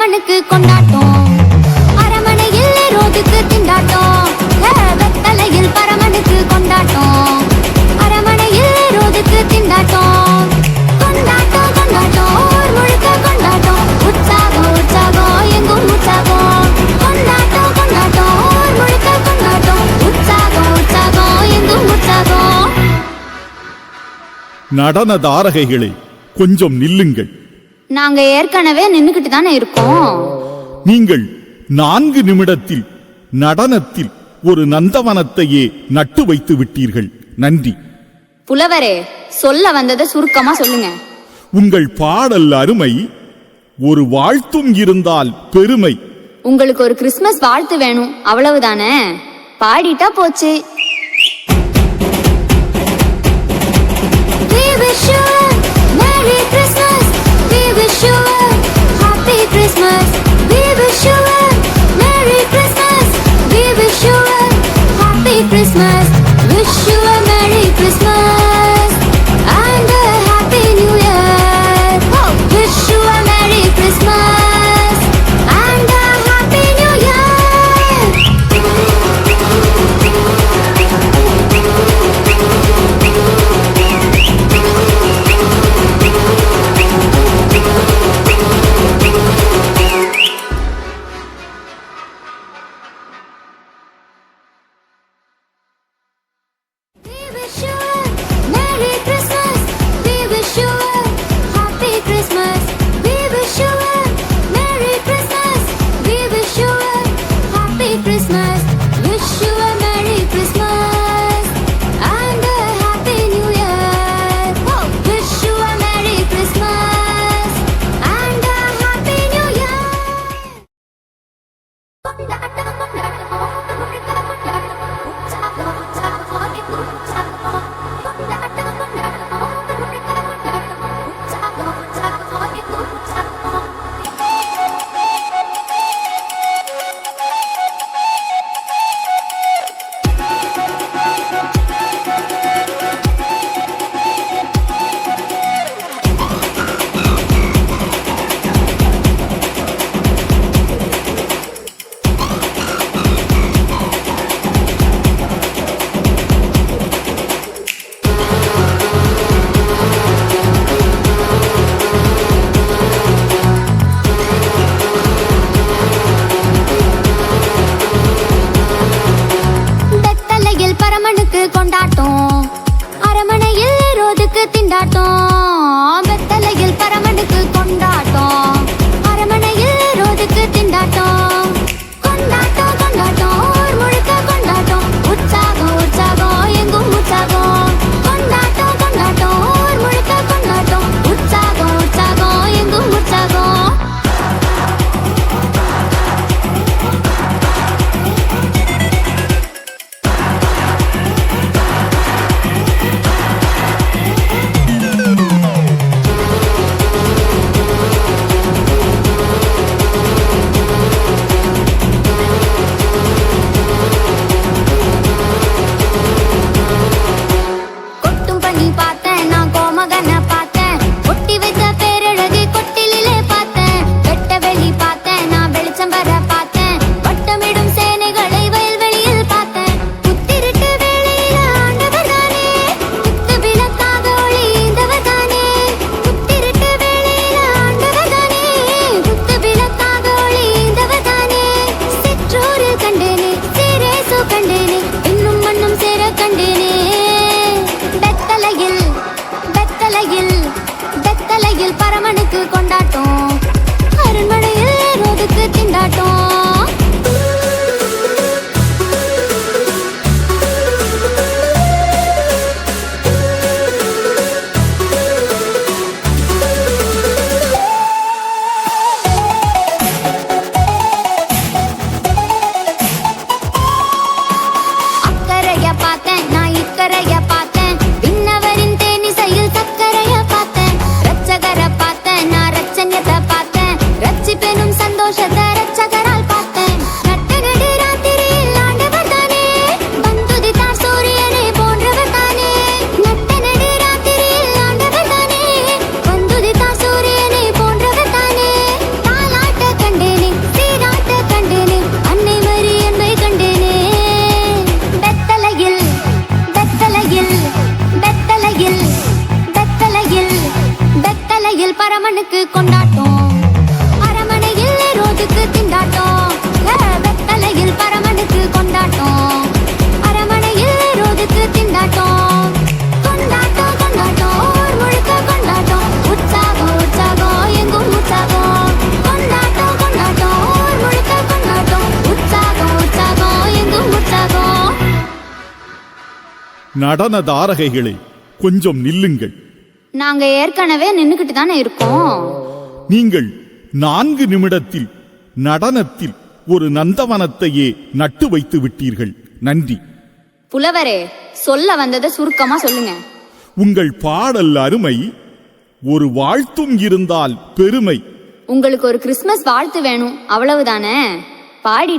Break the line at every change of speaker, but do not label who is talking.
அரமனுக்கு கொண்டாட்டம். அரமனையில் ரோதுக்கு திண்டாட்டம். வெத்தலையில் பரமனுக்கு கொண்டாட்டம். அரமனையில் ரோதுக்கு திண்டாட்டம். கொண்டாட்டம் கொண்டாட்டம்
நடன தாரகைகளை கொஞ்சம் நில்லுங்கள்.
நாங்க ஏற்கனவே நின்னுகிட்டு தானே இருக்கோம்.
நீங்கள் நான்கு நிமிடத்தில் நடனத்தில் ஒரு நந்தவனத்தையே நட்டு வைத்து விட்டீர்கள். நன்றி.
புலவரே சொல்ல வந்ததை சுருக்கமா சொல்லுங்க.
உங்கள் பாடல் அருமை ஒரு வாழ்த்தும் இருந்தால் பெருமை.
உங்களுக்கு ஒரு கிறிஸ்மஸ் வாழ்த்து வேணும் அவ்வளவுதானே? பாடிட்டா போச்சு. We wish you கொண்டாட்டம் அரண்மனையில் பரமனுக்கு கொண்டாட்டம். அரண்மனையில் ரோஜுக்கு திண்டாட்டம். வெத்தலையில் பரமனுக்கு கொண்டாட்டம். அரண்மனையில் ரோஜுக்கு திண்டாட்டம்.
நடன தாரகைகளை கொஞ்சம் நில்லுங்கள்.
நாங்க ஏற்கனவே நின்னுக்கிட்டு தானே இருக்கோம்.
நீங்கள் நான்கு நிமிடத்தில் நடனத்தில் ஒரு நந்தவனத்தையே நட்டு வைத்து விட்டீர்கள். நன்றி.
புலவரே சொல்ல வந்ததை சுருக்கமா சொல்லுங்க.
உங்கள் பாடல் அருமை ஒரு வாழ்த்தும் இருந்தால் பெருமை.
உங்களுக்கு ஒரு கிறிஸ்மஸ் வாழ்த்து வேணும் அவ்வளவுதானே? பாடி